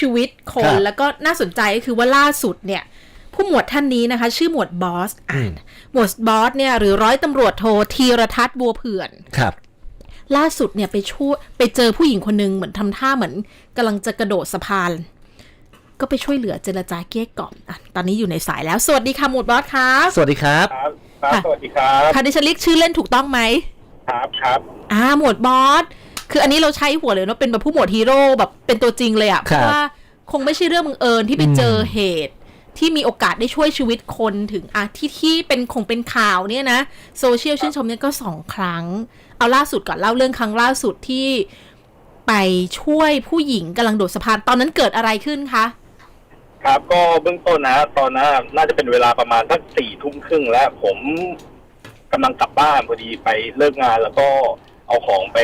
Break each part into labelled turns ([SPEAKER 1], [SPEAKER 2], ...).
[SPEAKER 1] ชีวิตค
[SPEAKER 2] ครั
[SPEAKER 1] น
[SPEAKER 2] บ
[SPEAKER 1] แล้วก็น่าสนใจก็คือว่าล่าสุดเนี่ย ผู้หมวดท่านนี้นะคะ ชื่อหมวดบอส
[SPEAKER 2] อืม
[SPEAKER 1] หมวดบอสเนี่ยหรือร้อยตำรวจโทธีรทัศน์บัวเผื่อน
[SPEAKER 2] ครับ
[SPEAKER 1] ล่าสุดเนี่ยไปช่วยไปเจอผู้หญิงคนหนึงเหมือนทำท่าเหมือนกำลังจะกระโดดสะพาน ก็ไปช่วยเหลือเจรจาเกลี้ยกล่อมอะตอนนี้อยู่ในสายแล้ว สวัสดีค่ะหมวดบอสครับ
[SPEAKER 2] สวัสดีครับ
[SPEAKER 3] ครับครับ
[SPEAKER 1] ค่ะ
[SPEAKER 3] สวัสดีครับ
[SPEAKER 1] ค่ะดิฉันเรียกชื่อเล่นถูกต้องไหม
[SPEAKER 3] ครับครับ
[SPEAKER 1] อ่าหมวดบอส คืออันนี้เราใช้หัวเลยเนาะเป็นแบบผู้หมวดฮีโร่แบบเป็นตัวจริงเลยอะ
[SPEAKER 2] ครับ
[SPEAKER 1] เพราะว่าคงไม่ใช่เรื่องบังเอิญที่ไปเจออ
[SPEAKER 2] ม
[SPEAKER 1] เหตุที่มีโอกาสได้ช่วยชีวิตคนถึงอะที่ที่เป็นคงเป็นข่าวเนี่ยนะโซเชียลชื่นชมเนี่ยก็สองครั้ง เอาล่าสุดก่อนเล่าเรื่องครั้งล่าสุดที่ไปช่วยผู้หญิงกำลังโดดสะพานตอนนั้นเกิดอะไรขึ้นคะ
[SPEAKER 3] ครับก็เบื้องต้นนะตอนนั้นน่าจะเป็นเวลาประมาณสักสี่ทุ่มครึ่งแล้วผมกำลังกลับบ้านพอดีไปเลิกงานแล้วก็ เอาของไป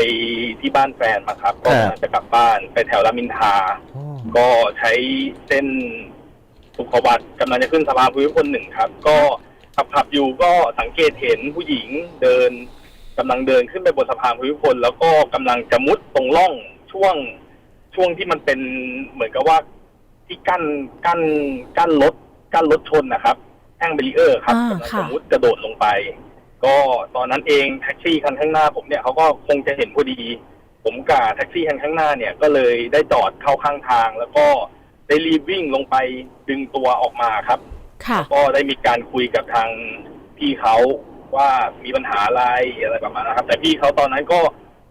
[SPEAKER 3] ที่บ้านแฟนมาครับ ก็
[SPEAKER 2] ครับ
[SPEAKER 3] จะกลับบ้านไปแถวรามอินทราก็ใช้เส้นสุขวัตกำลังจะขึ้นสะพานภูมิพลหนึ่งครับ ก็ขับขับอยู่ก็สังเกตเห็นผู้หญิงเดินกำลังเดินขึ้นไปบนสะพานภูมิพล แล้วก็กำลังจะมุดตรงร่องช่วงช่วงที่มันเป็นเหมือนกับว่าที่กั้นกั้นกั้นรถกั้นรถชนนะครับแท่งเบรีเออร์ครับ
[SPEAKER 1] อ่ากำ
[SPEAKER 3] ลัง
[SPEAKER 1] ค่ะ
[SPEAKER 3] จะมุดกระโดดลงไป ก็ตอนนั้นเองแท็กซี่คันข้างหน้าผมเนี่ยเขาก็คงจะเห็นพอดี ผมกับแท็กซี่คันข้างหน้าเนี่ยก็เลยได้จอดเข้าข้างทาง แล้วก็ได้รีบวิ่งลงไปดึงตัวออกมาครับ
[SPEAKER 1] ค่ะ
[SPEAKER 3] ก็ได้มีการคุยกับทางพี่เขาว่ามีปัญหาอะไรอะไรประมาณนะครับ แต่พี่เขาตอนนั้นก็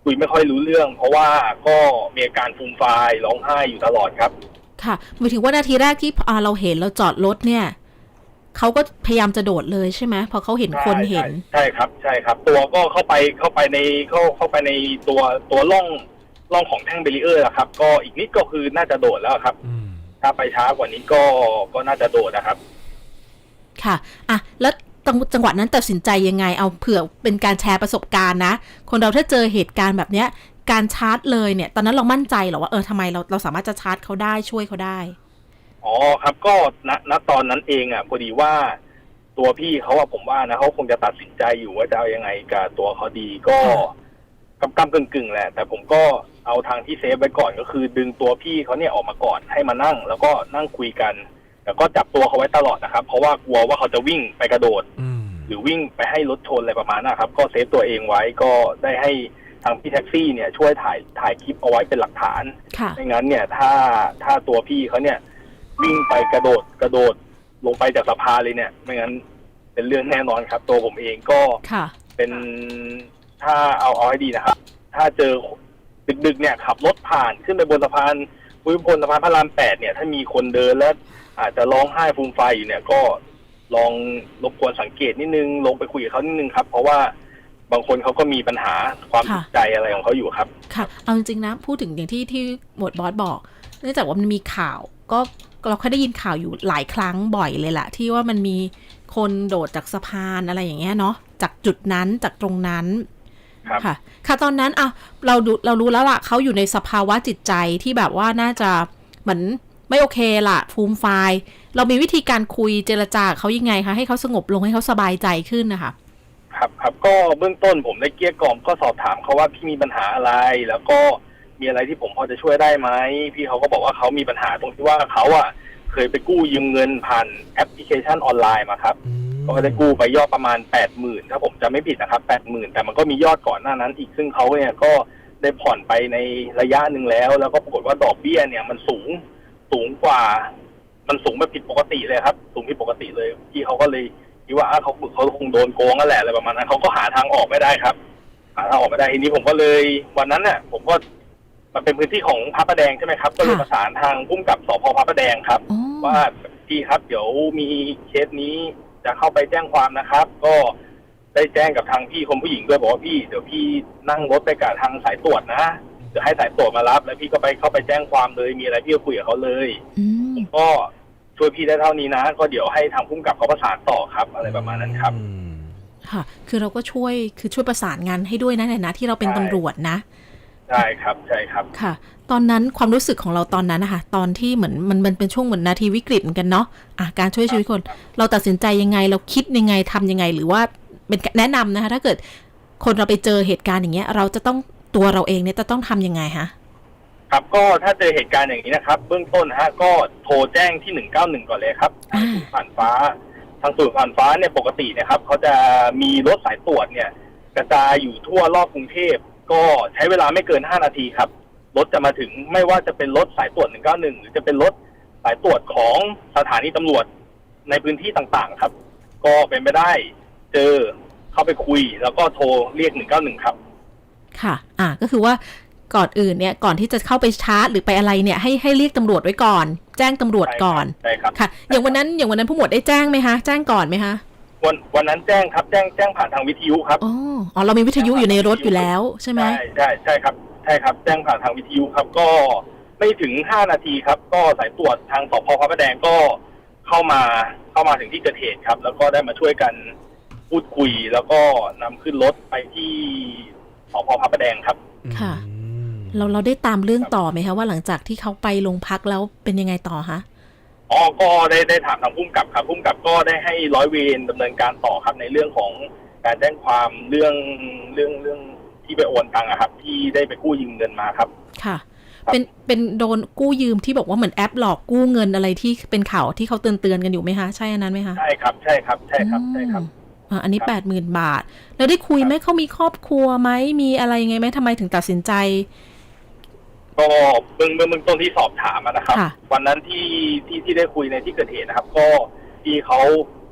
[SPEAKER 3] คุยไม่ค่อยรู้เรื่อง เพราะว่าก็มีอาการฟูมฟายร้องไห้อยู่ตลอดครับ
[SPEAKER 1] ค่ะหมายถึงว่านาทีแรกที่อ่าเราเห็นเราจอดรถเนี่ย เขาก็พยายามจะโดดเลยใช่ไหมพอเขาเห็นคนเห็น
[SPEAKER 3] ใช่ใช่ครับ ใช่ครับ ตัวก็เข้าไปเข้าไปในเข้าเข้าไปในตัวตัวร่องร่องของแท่งเบรีเออร์อะครับ ก็อีกนิดก็คือน่าจะโดดแล้วครับ
[SPEAKER 2] อืม
[SPEAKER 3] ถ้าไปช้ากว่านี้ก็ก็น่าจะโดดนะครับ
[SPEAKER 1] ค่ะอะแล้วจังจังหวะนั้นตัดสินใจยังไง เอาเผื่อเป็นการแชร์ประสบการณ์นะ คนเราถ้าเจอเหตุการณ์แบบเนี้ย การชาร์จเลยเนี่ย ตอนนั้นเรามั่นใจเหรอว่าเออทำไมเราเราสามารถจะชาร์จเขาได้ช่วยเขาได้
[SPEAKER 3] อ๋อครับก็ณณตอนนั้นเองอะพอดีว่าตัวพี่เขาอะผมว่านะเขาคงจะตัดสินใจอยู่ว่าจะเอายังไงกับตัวเขาดีก็กำกำกึ่งกึ่งๆแหละ แต่ผมก็เอาทางที่เซฟไว้ก่อนก็คือดึงตัวพี่เขาเนี่ยออกมาก่อนให้มานั่ง แล้วก็นั่งคุยกันแต่ก็จับตัวเขาไว้ตลอดนะครับ เพราะว่ากลัวว่าเขาจะวิ่งไปกระโดด
[SPEAKER 2] อืม
[SPEAKER 3] หรือวิ่งไปให้รถชนอะไรประมาณนั้นครับ ก็เซฟตัวเองไว้ก็ได้ให้ทางพี่แท็กซี่เนี่ยช่วยถ่ายถ่ายคลิปเอาไว้เป็นหลักฐาน
[SPEAKER 1] ค่ะ
[SPEAKER 3] ไม่งั้นเนี่ยถ้าถ้าตัวพี่เขาเนี่ย วิ่งไปกระโดดกระโดดลงไปจากสะพานเลยเนี่ย ไม่งั้นเป็นเรื่องแน่นอนครับ ตัวผมเองก็
[SPEAKER 1] ค่ะ
[SPEAKER 3] เป็นถ้าเอาเอาให้ดีนะครับ ถ้าเจอดึกๆเนี่ยขับรถผ่านขึ้นไปบนสะพานภูมิพลสะพานพระรามแปดเนี่ยถ้ามีคนเดินแล้วอาจจะร้องไห้ฟูมไฟายอยู่เนี่ยก็ลองรบกวนสังเกตนิดนึงลงไปคุยกับเขานิดนึงครับ เพราะว่าบางคนเขาก็มีปัญหาความ
[SPEAKER 1] ค่ะ
[SPEAKER 3] ติดใจอะไรของเขาอยู่ครับ
[SPEAKER 1] ค่ะ เอาจริงๆนะ พูดถึงอย่างที่ที่หมวดบอสบอก เนื่องจากว่ามันมีข่าวก็ เราเคยได้ยินข่าวอยู่หลายครั้งบ่อยเลยแหละที่ว่ามันมีคนโดดจากสะพานอะไรอย่างเงี้ยเนาะจากจุดนั้นจากตรงนั้น
[SPEAKER 3] ครับ
[SPEAKER 1] ค่ะ ค่ะตอนนั้นอะเราดูเรารู้แล้วล่ะเขาอยู่ในสภาวะจิตใจที่แบบว่าน่าจะเหมือนไม่โอเคล่ะฟูมไฟายเรามีวิธีการคุยเจรจากับเขายังไงคะให้เขาสงบลงให้เขาสบายใจขึ้นนะคะ
[SPEAKER 3] ครับครับก็เบื้องต้นผมได้เกลี้ยกล่อมก็สอบถามเขาว่าพี่มีปัญหาอะไร แล้วก็ มีอะไรที่ผมพอจะช่วยได้ไหมพี่เขาก็บอกว่าเขามีปัญหาตรงที่ว่าเขาอะเคยไปกู้ยืมเงินผ่านแอปพลิเคชันออนไลน์มาครับ
[SPEAKER 2] อืม
[SPEAKER 3] ก็ได้กู้ไปยอดประมาณแปดหมื่นถ้าผมจะไม่ผิดนะครับแปดหมื่นแต่มันก็มียอดก่อนหน้านั้นอีกซึ่งเขาเนี่ยก็ได้ผ่อนไปในระยะหนึ่งแล้ว แล้วก็ปรากฏว่าดอกเบี้ยเนี่ยมันสูงสูงกว่า มันสูงแบบผิดปกติเลยครับ สูงผิดปกติเลยพี่เขาก็เลยคิดว่าอะเขาเขาคงโดนโกงนั่นแหละอะไรประมาณนั้นเขาก็หาทางออกไม่ได้ครับหาทางออกไม่ได้ทีนี้ผมก็เลยวันนั้นเนี่ยผมก็ มันเป็นพื้นที่ของพระประแดงใช่ไหมครับก็เลย
[SPEAKER 1] ค่ะ
[SPEAKER 3] ประสานทางพุ่มกับสพพระประแดงครับ
[SPEAKER 1] อ๋อ
[SPEAKER 3] ว่าพี่ครับเดี๋ยวมีเคสนี้จะเข้าไปแจ้งความนะครับ ก็ได้แจ้งกับทางพี่คนผู้หญิงด้วยบอกว่าพี่เดี๋ยวพี่นั่งรถไปกับทางสายตรวจนะเดี๋ยวให้สายตรวจมารับ แล้วพี่ก็ไปเข้าไปแจ้งความเลยมีอะไรพี่ก็คุยกับเขาเลย
[SPEAKER 1] อืม
[SPEAKER 3] ก็ช่วยพี่ได้เท่านี้นะ ก็เดี๋ยวให้ทางพุ่มกับเขาประสานต่อครับ อะไรประมาณนั้นครับ
[SPEAKER 2] อืม
[SPEAKER 1] ค่ะ คือเราก็ช่วยคือช่วยประสานงานให้ด้วยนะในนะที่เราเป็น
[SPEAKER 3] ใช่
[SPEAKER 1] ตำรวจนะ
[SPEAKER 3] ใช่ครับใช่ครับ
[SPEAKER 1] ค่ะ ตอนนั้นความรู้สึกของเราตอนนั้นนะคะตอนที่เหมือนมันมันเป็นช่วงเหมือนนาทีวิกฤตเหมือนกันเนาะอะการช่วยชีวิตคน เราตัดสินใจยังไงเราคิดยังไงทำยังไง หรือว่าเป็นแนะนำนะคะ ถ้าเกิดคนเราไปเจอเหตุการณ์อย่างเงี้ย เราจะต้องตัวเราเองเนี่ยจะต้องทำยังไงคะ
[SPEAKER 3] ครับก็ถ้าเจอเหตุการณ์อย่างนี้นะครับ เบื้องต้นนะฮะก็โทรแจ้งที่หนึ่งเก้าหนึ่งก่อนเลยครับ
[SPEAKER 1] อ่า
[SPEAKER 3] ผ่านฟ้าทางศูนย์ผ่านฟ้าเนี่ยปกติเนะครับเขาจะมีรถสายตรวจเนี่ย กระจายอยู่ทั่วรอบกรุงเทพ ก็ใช้เวลาไม่เกิน 5 นาทีครับ รถจะมาถึงไม่ว่าจะเป็นรถสายตรวจ 191 หรือจะเป็นรถสายตรวจของสถานีตำรวจในพื้นที่ต่างๆ ครับ ก็เป็นไปได้เจอเข้าไปคุย แล้วก็โทรเรียก 191 ครับ
[SPEAKER 1] ค่ะ อ่าก็คือว่าก่อนอื่นเนี่ยก่อนที่จะเข้าไปชาร์จหรือไปอะไรเนี่ยให้ให้เรียกตำรวจไว้ก่อน แจ้งตำรวจก่อน
[SPEAKER 3] ใช่ครับ
[SPEAKER 1] ค่ะ อย่างวันนั้นอย่างวันนั้นผู้หมวดได้แจ้งไหมคะแจ้งก่อนไหมคะ
[SPEAKER 3] วันวันนั้นแจ้งครับแจ้งแจ้งผ่านทางวิทยุครับ
[SPEAKER 1] อ๋ออ๋อเรามีวิทยุอยู่ในรถอยู่แล้วใช่ไหม
[SPEAKER 3] ใช่ใช่ใช่ครับใช่ครับ แจ้งผ่านทางวิทยุครับ ก็ไม่ถึง5นาทีครับ ก็สายตรวจทางสพพระประแดงก็เข้ามาเข้ามาถึงที่เกิดเหตุครับ แล้วก็ได้มาช่วยกันพูดคุย แล้วก็นำขึ้นรถไปที่สพพระประแดงครับ
[SPEAKER 1] ค่ะ
[SPEAKER 2] อืม
[SPEAKER 1] เราเราได้ตามเรื่องต่อไหมคะว่าหลังจากที่เขาไปโรงพักแล้วเป็นยังไงต่อคะ
[SPEAKER 3] อ๋อก็ได้ได้ถามทางผู้กำกับครับผู้กำกับก็ได้ให้ร้อยเวรดำเนินการต่อครับในเรื่องของการแจ้งความเรื่องเรื่องเรื่องที่ไปโอนตังค์อะครับ ที่ได้ไปกู้ยืมเงินมาครับ
[SPEAKER 1] ค่ะ
[SPEAKER 3] ครับ
[SPEAKER 1] เป็นเป็นโดนกู้ยืมที่บอกว่าเหมือนแอปหลอกกู้เงินอะไรที่เป็นข่าวที่เขาเตือนเตือนๆกันอยู่ไหมคะใช่อันนั้นไหมคะ
[SPEAKER 3] ใช่ครับ ใช่ครับ ใช่ครับใช่ครับ
[SPEAKER 1] อืมอ่าอันนี้
[SPEAKER 3] ครับ
[SPEAKER 1] แปดหมื่นบาท แล้วได้คุยไหมเขามีครอบครัวไหมมีอะไรยังไงไหมทำไมถึงตัดสินใจ
[SPEAKER 3] ก็เบื้องเบื้องเบื้องต้นที่สอบถามอะนะครับ
[SPEAKER 1] ค่ะ
[SPEAKER 3] วันนั้นที่ที่ที่ได้คุยในที่เกิดเหตุนะครับ ก็ที่เขา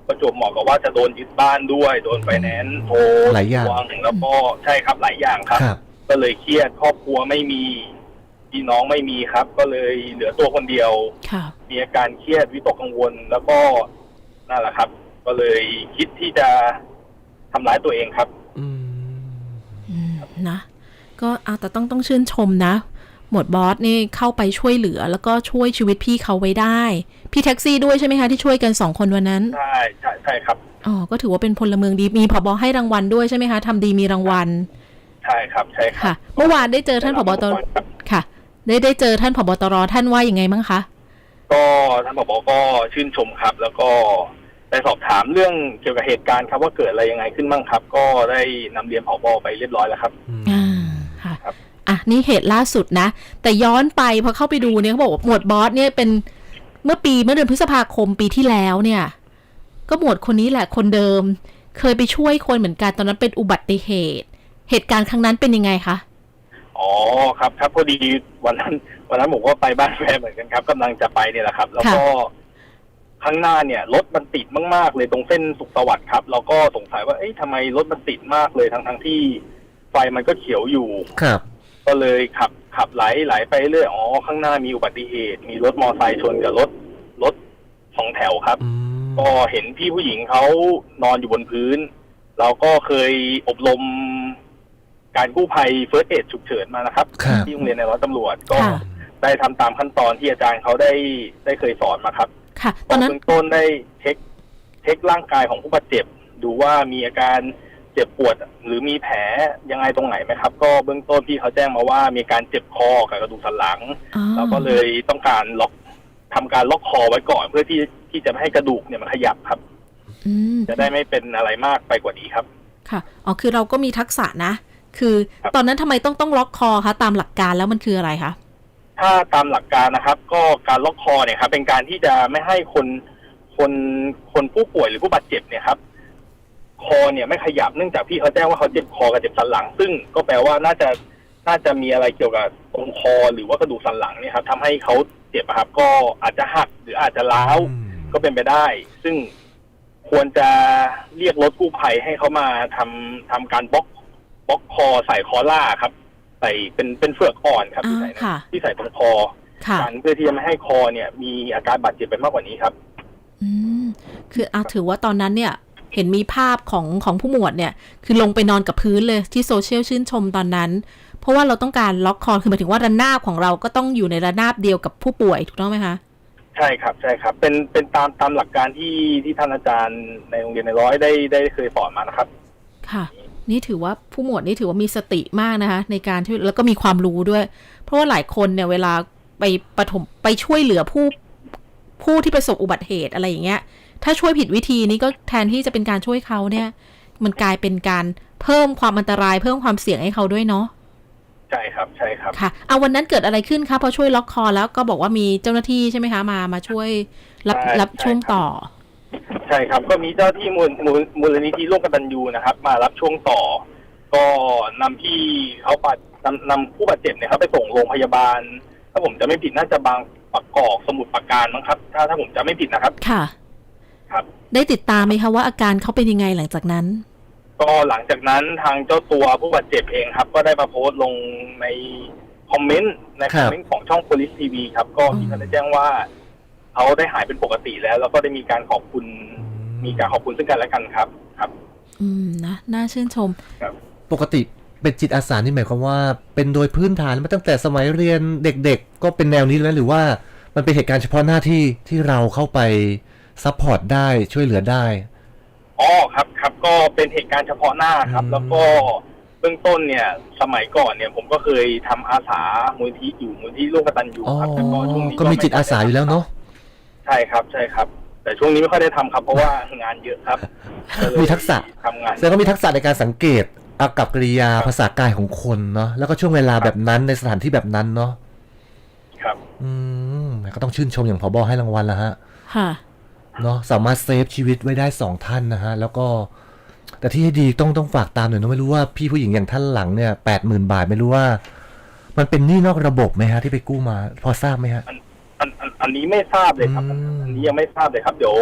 [SPEAKER 3] ประจวบเหมาะกับว่าจะโดนยึดบ้านด้วย โดนไฟแนนซ์โทร
[SPEAKER 2] หลายอย่าง
[SPEAKER 3] ทวแล้วก็ใช่ครับหลายอย่างครับ
[SPEAKER 2] ครับ
[SPEAKER 3] ก็เลยเครียดครอบครัวไม่มีพี่น้องไม่มีครับ ก็เลยเหลือตัวคนเดียว
[SPEAKER 1] ค่ะ
[SPEAKER 3] มีอาการเครียดวิตกกังวล แล้วก็นั่นแหละครับ ก็เลยคิดที่จะทำร้ายตัวเองครับ
[SPEAKER 2] อืม
[SPEAKER 1] อืมนะ ก็เอาแต่ต้องต้องชื่นชมนะ หมวดบอสนี่เข้าไปช่วยเหลือ แล้วก็ช่วยชีวิตพี่เขาไว้ได้ พี่แท็กซี่ด้วยใช่ไหมคะที่ช่วยกันสองคนวันนั้น
[SPEAKER 3] ใช่ใช่ใช่ครับ
[SPEAKER 1] อ๋อ ก็ถือว่าเป็นพลเมืองดี มีผบให้รางวัลด้วยใช่ไหมคะทำดีมีรางวัล
[SPEAKER 3] ใช่ครับ ใช่ครั
[SPEAKER 1] ค่ะ เมื่อวานได้เจอท่านผบตร
[SPEAKER 3] ครับ
[SPEAKER 1] ค่ะ ได้ได้เจอท่านผบตรท่านว่ายังไงบ้างคะ
[SPEAKER 3] ก็ท่านผบก็ชื่นชมครับ แล้วก็ได้สอบถามเรื่องเกี่ยวกับเหตุการณ์ครับว่าเกิดอะไรยังไงขึ้นบ้างครับ ก็ได้นำเรียนผบไปเรียบร้อยแล้วครับ
[SPEAKER 1] อ่า ค่ะ
[SPEAKER 3] ครับ
[SPEAKER 1] อะ นี่เหตุล่าสุดนะ แต่ย้อนไปพอเข้าไปดูเนี่ยเขาบอกว่าหมวดบอสเนี่ยเป็นเมื่อปีเมื่อเดือนพฤษภาคมปีที่แล้วเนี่ย ก็หมวดคนนี้แหละคนเดิม เคยไปช่วยคนเหมือนกันตอนนั้นเป็นอุบัติเหตุ เหตุการณ์ครั้งนั้นเป็นยังไงคะ
[SPEAKER 3] อ๋อครับครับพอดีวันนั้นวันนั้นผมก็ไปบ้านแฟนเหมือนกันครับกำลังจะไปเนี่ยแหละครับ แล้วก็ข้างหน้าเนี่ยรถมันติดมาก ๆ เลยตรงเส้นสุขสวัสดิ์ครับ เราก็สงสัยว่าเอ๊ะทำไมรถมันติดมากเลยทั้งทั้งๆที่ ไฟมันก็เขียวอยู่
[SPEAKER 2] ครับ
[SPEAKER 3] ก็เลยขับขับไหลไหลไปเรื่อยอ๋อข้างหน้ามีอุบัติเหตุ มีรถมอไซค์ชนกับรถรถสองแถวครับ
[SPEAKER 2] อืม
[SPEAKER 3] ก็เห็นพี่ผู้หญิงเขานอนอยู่บนพื้น เราก็เคยอบรมการกู้ภัยเฟิร์สเอดฉุกเฉินมานะครับ
[SPEAKER 2] ครับ
[SPEAKER 3] ที่โรงเรียนในร้อยตำรวจก็
[SPEAKER 1] ค่ะ
[SPEAKER 3] ได้ทำตามขั้นตอนที่อาจารย์เขาได้ได้เคยสอนมาครับ
[SPEAKER 1] ค่ะต
[SPEAKER 3] ก็
[SPEAKER 1] อนนั้น
[SPEAKER 3] เบื้องต้นได้เช็คเช็คร่างกายของผู้บาดเจ็บ ดูว่ามีอาการเจ็บปวด หรือมีแผลยังไงตรงไหนไหมครับ ก็เบื้องต้นพี่เขาแจ้งมาว่ามีการเจ็บคอกับกระดูกสันหลัง
[SPEAKER 1] อ๋อ
[SPEAKER 3] เราก็เลยต้องการล็อกทำการล็อกคอไว้ก่อนเพื่อที่ที่จะไม่ให้กระดูกเนี่ยมันขยับครับ
[SPEAKER 1] อืม
[SPEAKER 3] จะได้ไม่เป็นอะไรมากไปกว่านี้ครับ
[SPEAKER 1] ค่ะอ๋อคือเราก็มีทักษะนะ คือ
[SPEAKER 3] ครับ
[SPEAKER 1] ตอนนั้นทำไมต้องต้องล็อกคอคะตามหลักการแล้วมันคืออะไรคะ
[SPEAKER 3] ถ้าตามหลักการนะครับ ก็การล็อกคอเนี่ยครับเป็นการที่จะไม่ให้คนคนคนผู้ป่วยหรือผู้บาดเจ็บเนี่ยครับ คอเนี่ยไม่ขยับเนื่องจากพี่เขาแจ้งว่าเขาเจ็บคอกับเจ็บสันหลัง ซึ่งก็แปลว่าน่าจะน่าจะมีอะไรเกี่ยวกับตรงคอหรือว่ากระดูกสันหลังเนี่ยครับทำให้เขาเจ็บอะครับ ก็อาจจะหักหรืออาจจะร้าว
[SPEAKER 2] อืม
[SPEAKER 3] ก็เป็นไปได้ ซึ่งควรจะเรียกรถกู้ภัยให้เขามาทำทำการบล็อกบล็อกคอใส่คอล่าครับ ใส่เป็นเป็นเฟือกอ่อนครับที่ใส่
[SPEAKER 1] อ่าค่ะ
[SPEAKER 3] ที่ใส่ตรงคอ
[SPEAKER 1] ค่ะ
[SPEAKER 3] กันเพื่อที่จะไม่ให้คอเนี่ย มีอาการบาดเจ็บไปมากกว่านี้ครับ
[SPEAKER 1] อืม คือเอาถือว่าตอนนั้นเนี่ย เห็นมีภาพของของผู้หมวดเนี่ย คือลงไปนอนกับพื้นเลยที่โซเชียลชื่นชมตอนนั้น เพราะว่าเราต้องการล็อกคอคือหมายถึงว่าระนาบของเราก็ต้องอยู่ในระนาบเดียวกับผู้ป่วยถูกต้องไหมคะ
[SPEAKER 3] ใช่ครับใช่ครับ เป็นเป็นตามตามหลักการที่ที่ท่านอาจารย์ในโรงเรียนในร้อยได้ได้เคยสอนมานะครับ
[SPEAKER 1] ค่ะ นี่ถือว่าผู้หมวดนี่ถือว่ามีสติมากนะคะ ในการช่วยแล้วก็มีความรู้ด้วย เพราะว่าหลายคนเนี่ยเวลาไปปฐมไปช่วยเหลือผู้ผู้ที่ประสบอุบัติเหตุอะไรอย่างเงี้ย ถ้าช่วยผิดวิธีนี้ก็แทนที่จะเป็นการช่วยเขาเนี่ย มันกลายเป็นการเพิ่มความอันตราย เพิ่มความเสี่ยงให้เขาด้วยเนาะ
[SPEAKER 3] ใช่ครับใช่ครับ
[SPEAKER 1] ค่ะเอาวันนั้นเกิดอะไรขึ้นคะพอช่วยล็อกคอแล้วก็บอกว่ามีเจ้าหน้าที่ใช่ไหมคะมามาช่วยรับ
[SPEAKER 3] ใช่
[SPEAKER 1] รับ
[SPEAKER 3] ใช่
[SPEAKER 1] ช่วง
[SPEAKER 3] ครับ
[SPEAKER 1] ต่อ
[SPEAKER 3] ใช่ครับก็มีเจ้าที่มูลมูลมูลนิธิร่วมกตัญญูนะครับ มารับช่วงต่อ ก็นำพี่เขาปัดนำนำผู้บาดเจ็บเนี่ยครับไปส่งโรงพยาบาล ถ้าผมจะไม่ผิดน่าจะบางประกอบสมุทรปราการมั้งครับ ถ้าถ้าผมจะไม่ผิดนะครับ
[SPEAKER 1] ค่ะ
[SPEAKER 3] ครับ
[SPEAKER 1] ได้ติดตามไหมคะว่าอาการเขาเป็นยังไงหลังจากนั้น
[SPEAKER 3] ก็หลังจากนั้นทางเจ้าตัวผู้บาดเจ็บเองครับ ก็ได้มาโพสต์ลงในคอมเมนต์ใน
[SPEAKER 2] ค
[SPEAKER 3] ครับอมเมนต์ของช่อง Police TV ครับ ก็มีการได้แจ้งว่าเขาได้หายเป็นปกติแล้ว แล้วก็ได้มีการขอบคุณ มีการขอบคุณซึ่งกันและกันครับ ครับ
[SPEAKER 1] อืมนะน่าชื่นชม
[SPEAKER 2] ปกติเป็นจิตอาสานี่หมายความว่า เป็นโดยพื้นฐานมาตั้งแต่สมัยเรียนเด็กๆ ก็เป็นแนวนี้แล้วหรือว่ามันเป็นเหตุการณ์เฉพาะหน้าที่ที่เราเข้าไป ซัพพอร์ตได้ช่วยเหลือได้
[SPEAKER 3] อ๋อครับครับก็เป็นเหตุการณ์เฉพาะหน้าครับ
[SPEAKER 2] อืม
[SPEAKER 3] แล้วก็เบื้องต้นเนี่ย สมัยก่อนเนี่ยผมก็เคยทำอาสามูลนิธิอยู่มูลนิธิร่วมกตัญญู
[SPEAKER 2] อ๋อ
[SPEAKER 3] ครับแต่ก็ช่วงนี้
[SPEAKER 2] ก็มีจิตอาสาอยู่แล้วเนาะ
[SPEAKER 3] ใช่ครับใช่ครับ แต่ช่วงนี้ไม่ค่อยได้ทำครับ เพราะว่างานเยอะครับก็เลย
[SPEAKER 2] มีทักษะ
[SPEAKER 3] ทำงาน
[SPEAKER 2] แสดงว่ามีทักษะในการสังเกตอากับกริยาภาษากายของคนเนาะแล้วก็ช่วงเวลาแบบนั้นในสถานที่แบบนั้นเนาะ
[SPEAKER 3] ครับ
[SPEAKER 2] อืมก็ต้องชื่นชมอย่างพอบอให้รางวัลละฮะ
[SPEAKER 1] ค่ะ
[SPEAKER 2] เนาะสามารถเซฟชีวิตไว้ได้สองท่านนะฮะ แล้วก็ แต่ที่ให้ดีต้องต้องฝากตามหน่อยนะไม่รู้ว่าพี่ผู้หญิงอย่างท่านหลังเนี่ยแปดหมื่นบาทไม่รู้ว่า มันเป็นหนี้นอกระบบไหมฮะ ที่ไปกู้มา พอทราบไหมฮะ
[SPEAKER 3] อันอันอันอันนี้ไม่ทราบเลยครับ
[SPEAKER 2] อืม
[SPEAKER 3] อันนี้ยังไม่ทราบเลยครับ เดี๋ยว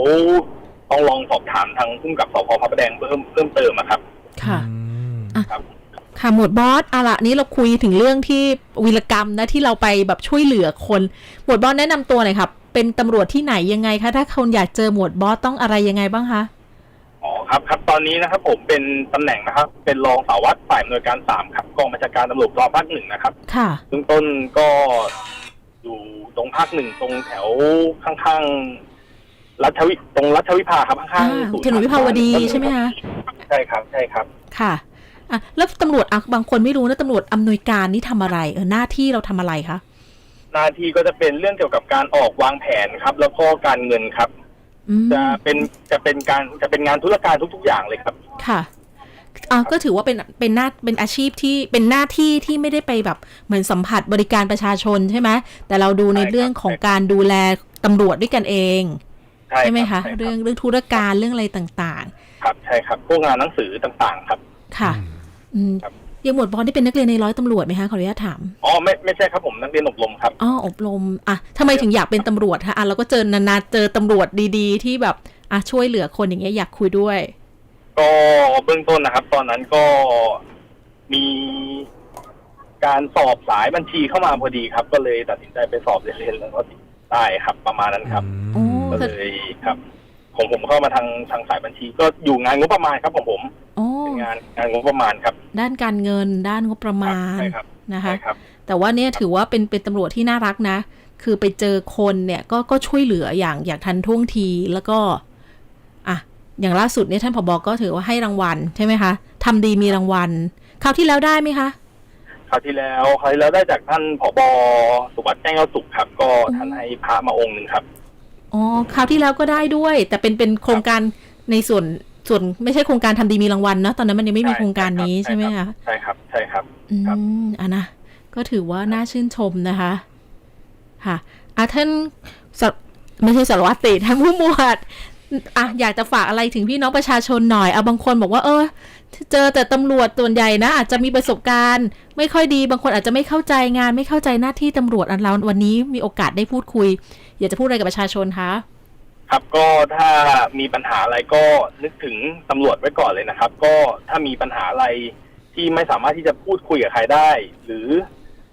[SPEAKER 3] ต้องลองสอบถามทางผู้กำกับสพพระประแดงเพิ่มเพิ่มเติมอะครับ
[SPEAKER 1] ค่ะ
[SPEAKER 2] อืม
[SPEAKER 1] อะ
[SPEAKER 3] ครับ
[SPEAKER 1] ค่ะหมวดบอสเอาละนี้เราคุยถึงเรื่องที่วีรกรรมนะที่เราไปแบบช่วยเหลือคน หมวดบอสแนะนำตัวหน่อยครับ เป็นตำรวจที่ไหนยังไงคะถ้าคนอยากเจอหมวดบอสต้องอะไรยังไงบ้างคะ
[SPEAKER 3] อ๋อครับครับตอนนี้นะครับผมเป็นตำแหน่งนะครับ เป็นรองสารวัตรฝ่ายอำนวยการสามครับกองบัญชาการตำรวจรองภาคหนึ่งนะครับ
[SPEAKER 1] ค่ะ
[SPEAKER 3] เบื้องต้นก็อยู่ตรงภาคหนึ่งตรงแถวข้างๆรัชวิตรงรัชวิภาครับข้าง
[SPEAKER 1] อ่า
[SPEAKER 3] ๆศูย์
[SPEAKER 1] ถนนวิภาวดีใช่ไหมคะ
[SPEAKER 3] ใช่ครับใช่ครับ
[SPEAKER 1] ค่ะอะแล้วตำรวจอะบางคนไม่รู้นะตำรวจอำนวยการนี่ทำอะไรเออหน้าที่เราทำอะไรคะ
[SPEAKER 3] ห น้าที่ก็จะเป็นเรื่องเกี่ยวกับการออกวางแผนครับ แล้วก็การเงินครับ
[SPEAKER 1] อืม
[SPEAKER 3] จะเป็นจะเป็นการจะเป็นงานธุรการทุก ๆ อย่างเลยครับ
[SPEAKER 1] ค่ะอะก็ถือว่าเป็นเป็นหน้าเป็นอาชีพที่เป็นหน้าที่ที่ไม่ได้ไปแบบเหมือนสัมผัสบริการประชาชนใช่ไหมแต่เราดูใน
[SPEAKER 3] ใช่ครับ
[SPEAKER 1] เรื่องของการดูแลตำรวจด้วยกันเอง
[SPEAKER 3] ใช่
[SPEAKER 1] ใช่ไหม
[SPEAKER 3] รั
[SPEAKER 1] คะ
[SPEAKER 3] บใช่รับ
[SPEAKER 1] เรื่องเรื่องธุรการเรื่องอะไรต่าง
[SPEAKER 3] ครับ ใช่ครับ พวกงานหนังสือต่างๆ ครับ
[SPEAKER 1] ๆ ค่ะ อืม
[SPEAKER 3] ครับ
[SPEAKER 1] ยังหมวดบอลที่เป็นนักเรียนในร้อยตำรวจไหมคะขออนุญาตถาม
[SPEAKER 3] อ๋อไม่ไม่ใช่ครับผมนักเรียนอบรมครับ
[SPEAKER 1] อ๋ออบรมอะทำไมถึงอยากเป็นตำรวจคะอะเราก็เจอนานๆเจอตำรวจดีๆ ที่แบบอะช่วยเหลือคนอย่างเงี้ยอยากคุยด้วย
[SPEAKER 3] ก็เบื้องต้นนะครับ ตอนนั้นก็มีการสอบสายบัญชีเข้ามาพอดีครับ ก็เลยตัดสินใจไปสอบเรียนๆแล้วก็ได้ครับ ประมาณนั้นครับ
[SPEAKER 1] อืม
[SPEAKER 3] ก็เลยครับของผมเข้ามาทางทางสายบัญชี ก็อยู่งานงบประมาณครับของผม
[SPEAKER 1] อ๋อ
[SPEAKER 3] เป็น งานงานงบประมาณครับ
[SPEAKER 1] ด้านการเงิน ด้านงบประมาณ
[SPEAKER 3] ใช่ครับ
[SPEAKER 1] นะคะ
[SPEAKER 3] ใช่ครับ
[SPEAKER 1] แต่ว่าเนี่ยถือว่าเป็นเป็นตำรวจที่น่ารักนะ คือไปเจอคนเนี่ยก็ก็ช่วยเหลืออย่างอย่างทันท่วงทีแล้วก็อะอย่างล่าสุดเนี่ยท่านผบก็ถือว่าให้รางวัลใช่ไหมคะทำดีมีรางวัลคราวที่แล้วได้ไหมคะ
[SPEAKER 3] คราวที่แล้วคราวที่แล้วได้จากท่านผบสุวัสดิ์แจ้งยอดสุขครับ ก็ท่านให้พระมาองค์หนึ่งครับ
[SPEAKER 1] อ๋อคราวที่แล้วก็ได้ด้วย แต่เป็นเป็นโครงการในส่วน ส่วนไม่ใช่โครงการทำดีมีรางวัลเนาะตอนนั้นมันยังไม่มีโครงการนี้ใช่ไหมคะ
[SPEAKER 3] ใช่ครับ ใช่ครับ
[SPEAKER 1] อื
[SPEAKER 3] ครับ
[SPEAKER 1] มอะนะก็ถือว่าน่าชื่นชมนะคะ ค่ะอะท่านสารไม่ใช่สารวัตรสิท่านผู้หมวดอะอยากจะฝากอะไรถึงพี่น้องประชาชนหน่อย เอาบางคนบอกว่า เออ เจอแต่ตำรวจส่วนใหญ่นะอาจจะมีประสบการณ์ ไม่ค่อยดีบางคนอาจจะไม่เข้าใจงาน ไม่เข้าใจหน้าที่ตำรวจอันเราวันนี้มีโอกาสได้พูดคุย อยากจะพูดอะไรกับประชาชนคะ
[SPEAKER 3] ครับก็ถ้ามีปัญหาอะไรก็นึกถึงตำรวจไว้ก่อนเลยนะครับ ก็ถ้ามีปัญหาอะไรที่ไม่สามารถที่จะพูดคุยกับใครได้ หรือ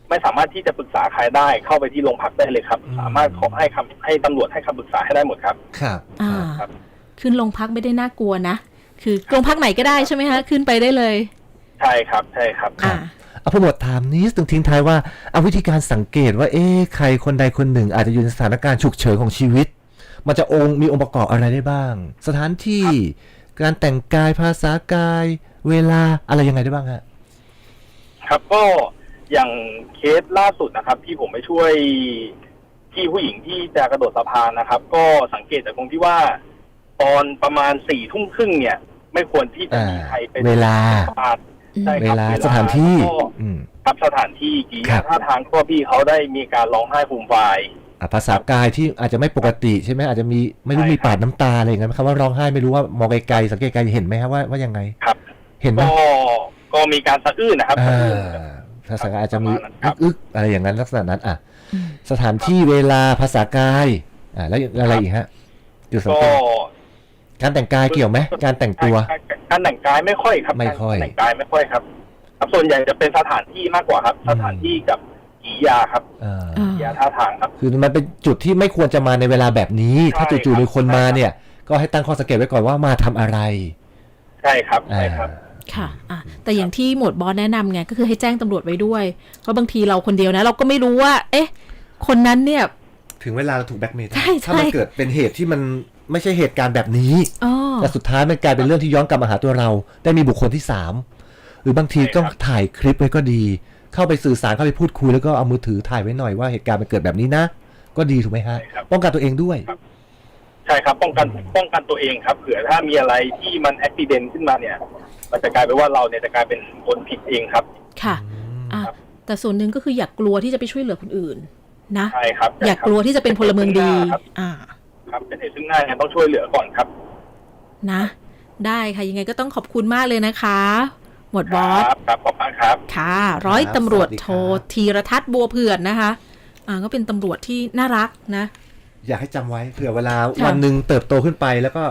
[SPEAKER 3] ไม่สามารถที่จะปรึกษาใครได้เข้าไปที่โรงพักได้เลยครับ
[SPEAKER 2] อืม
[SPEAKER 3] สามารถขอให้คำให้ตำรวจให้คำปรึกษาให้ได้หมดครับ
[SPEAKER 2] ครับ
[SPEAKER 1] อ่า
[SPEAKER 3] ครับ
[SPEAKER 1] ขึ้นโรงพักไม่ได้น่ากลัวนะ คือโรงพักไหนก็ได้ใช่ไหมคะขึ้นไปได้เลย
[SPEAKER 3] ใช่ครับใช่ครับ
[SPEAKER 1] อ่า
[SPEAKER 2] เอาผู้หมวดถามนี้ตึงทิ้งท้ายว่าเอาวิธีการสังเกตว่าเอ๊ะใครคนใดคนหนึ่งอาจจะอยู่ในสถานการณ์ฉุกเฉินของชีวิต มันจะองค์มีองค์ประกอบอะไรได้บ้าง สถานที่การแต่งกายภาษากาย เวลาอะไรยังไงได้บ้างฮะ
[SPEAKER 3] ครับก็อย่างเคสล่าสุดนะครับ ที่ผมไปช่วยพี่ผู้หญิงที่จะกระโดดสะพานนะครับ ก็สังเกตจากตรงที่ว่า ตอนประมาณสี่ทุ่มครึ่งเนี่ย ไม่ควรที่จะมีใครไป
[SPEAKER 2] เวลา
[SPEAKER 3] สะพานใช่
[SPEAKER 2] เว
[SPEAKER 3] ครับ
[SPEAKER 2] ลาสถานที่
[SPEAKER 3] แล้วก็
[SPEAKER 2] อืม
[SPEAKER 3] ครับสถานที่กิริ
[SPEAKER 2] ครั
[SPEAKER 3] ยา
[SPEAKER 2] บ
[SPEAKER 3] ท่าทางก็พี่เขาได้มีการร้องไห้ฟูมฟาย
[SPEAKER 2] อะ ภาษากายที่อาจจะไม่ปกติใช่ไหมอาจจะมีไม่รู้
[SPEAKER 3] ใช่
[SPEAKER 2] มีปาดน้ำตาอะไรอย่างเงี้ยไหมครับว่าร้องไห้ไม่รู้ว่ามองไกลๆสังเกตไกลเห็นไหมครับว่าว่ายังไง
[SPEAKER 3] ครับ
[SPEAKER 2] เห็นไหม
[SPEAKER 3] ก็ก็มีการสะอื้นนะครับ
[SPEAKER 2] อ่
[SPEAKER 3] สะอื้นา
[SPEAKER 2] ภาษากายอาจจะมี
[SPEAKER 3] ประมาณนั้นครับ
[SPEAKER 2] อึกๆอะไรอย่างนั้นลักษณะนั้น อะ
[SPEAKER 1] อืม
[SPEAKER 2] สถานที่เวลาภาษากาย อ่าแล้วอะไรอีกฮะจุดสัง
[SPEAKER 3] ก็
[SPEAKER 2] เกตการแต่งกายเกี่ยวไหมการแต่งตัว
[SPEAKER 3] การการแต่งกายไม่ค่อยครับ
[SPEAKER 2] ไม่ค่อย
[SPEAKER 3] การแต่งกายไม่ค่อยครับครับส่วนใหญ่จะเป็นสถานที่มากกว่าครับ
[SPEAKER 2] อืม
[SPEAKER 3] สถานที่กับ กิริยาครับ
[SPEAKER 2] อ่า
[SPEAKER 1] อ่า
[SPEAKER 3] กิริยาท่าทางครับ
[SPEAKER 2] คือมันเป็นจุดที่ไม่ควรจะมาในเวลาแบบนี้ ถ้า
[SPEAKER 3] ใช่
[SPEAKER 2] จู่ๆมีคนมา
[SPEAKER 3] ครับ
[SPEAKER 2] เนี่ย ก็ให้ตั้งข้อสังเกตไว้ก่อนว่ามาทำอะไร
[SPEAKER 3] ใช่ครับ
[SPEAKER 2] อ่า
[SPEAKER 3] ใช่ครับ
[SPEAKER 1] ค่ะอะ แต่อย่างที่หมวดบอสแนะนำไงก็คือให้แจ้งตำรวจไว้ด้วย เพราะบางทีเราคนเดียวนะ เราก็ไม่รู้ว่า เอ๊ะ คนนั้นเนี่ย
[SPEAKER 2] ถึงเวลาเราถูกแบล็กเมย์
[SPEAKER 1] ใช่ใช่
[SPEAKER 2] ถ้ามันเกิดเป็นเหตุที่มันไม่ใช่เหตุการณ์แบบนี้
[SPEAKER 1] อ๋อ
[SPEAKER 2] แต่สุดท้ายมันกลายเป็นเรื่องที่ย้อนกลับมาหาตัวเรา ได้มีบุคคลที่สามหรือบางที
[SPEAKER 3] ใช่ครับ
[SPEAKER 2] ต้องถ่ายคลิปไว้ก็ดี เข้าไปสื่อสารเข้าไปพูดคุยแล้วก็เอามือถือถ่ายไว้หน่อยว่าเหตุการณ์มันเกิดแบบนี้นะ ก็ดีถูกไหมฮะ
[SPEAKER 3] ใช่ครับ
[SPEAKER 2] ป้องกันตัวเองด้วย
[SPEAKER 3] ใช่ครับป้องกันป้องกันตัวเองครับเผื่อถ้ามีอะไรที่มันอุบิเหตุขึ้นมาเนี่ย มันจะกลายเป็นว่าเราเนี่ยจะกลายเป็นคนผิดเองครับ
[SPEAKER 1] ค่ะอะ
[SPEAKER 3] ครับ
[SPEAKER 1] แต่ส่วนหนึ่งก็คืออย่ากกลัวที่จะไปช่วยเหลือคนอื่น นะ
[SPEAKER 3] ใช่ครับ
[SPEAKER 1] อย่ากลัวที่จะเป็นพลเมืองดี
[SPEAKER 3] ครับ
[SPEAKER 1] อ่า
[SPEAKER 3] ครับเป็นเหตุซึ่งหน้าเนี่ยต้องช่วยเหลือก่อนครับ
[SPEAKER 1] นะ ได้ค่ะ ยังไงก็ต้องขอบคุณมากเลยนะคะ หมวดบอส
[SPEAKER 3] ครับครับขอบคุณครับ
[SPEAKER 1] ค่ะ ร้อยตำรวจโท
[SPEAKER 2] สวัสดีครับ
[SPEAKER 1] ธีรทัศน์บัวเผื่อนนะคะ อ่าก็เป็นตำรวจที่น่ารักนะ
[SPEAKER 2] อยากให้จำไว้เผื่อเวลา
[SPEAKER 1] ค่ะ
[SPEAKER 2] วันหนึ่งเติบโตขึ้นไปแล้วก็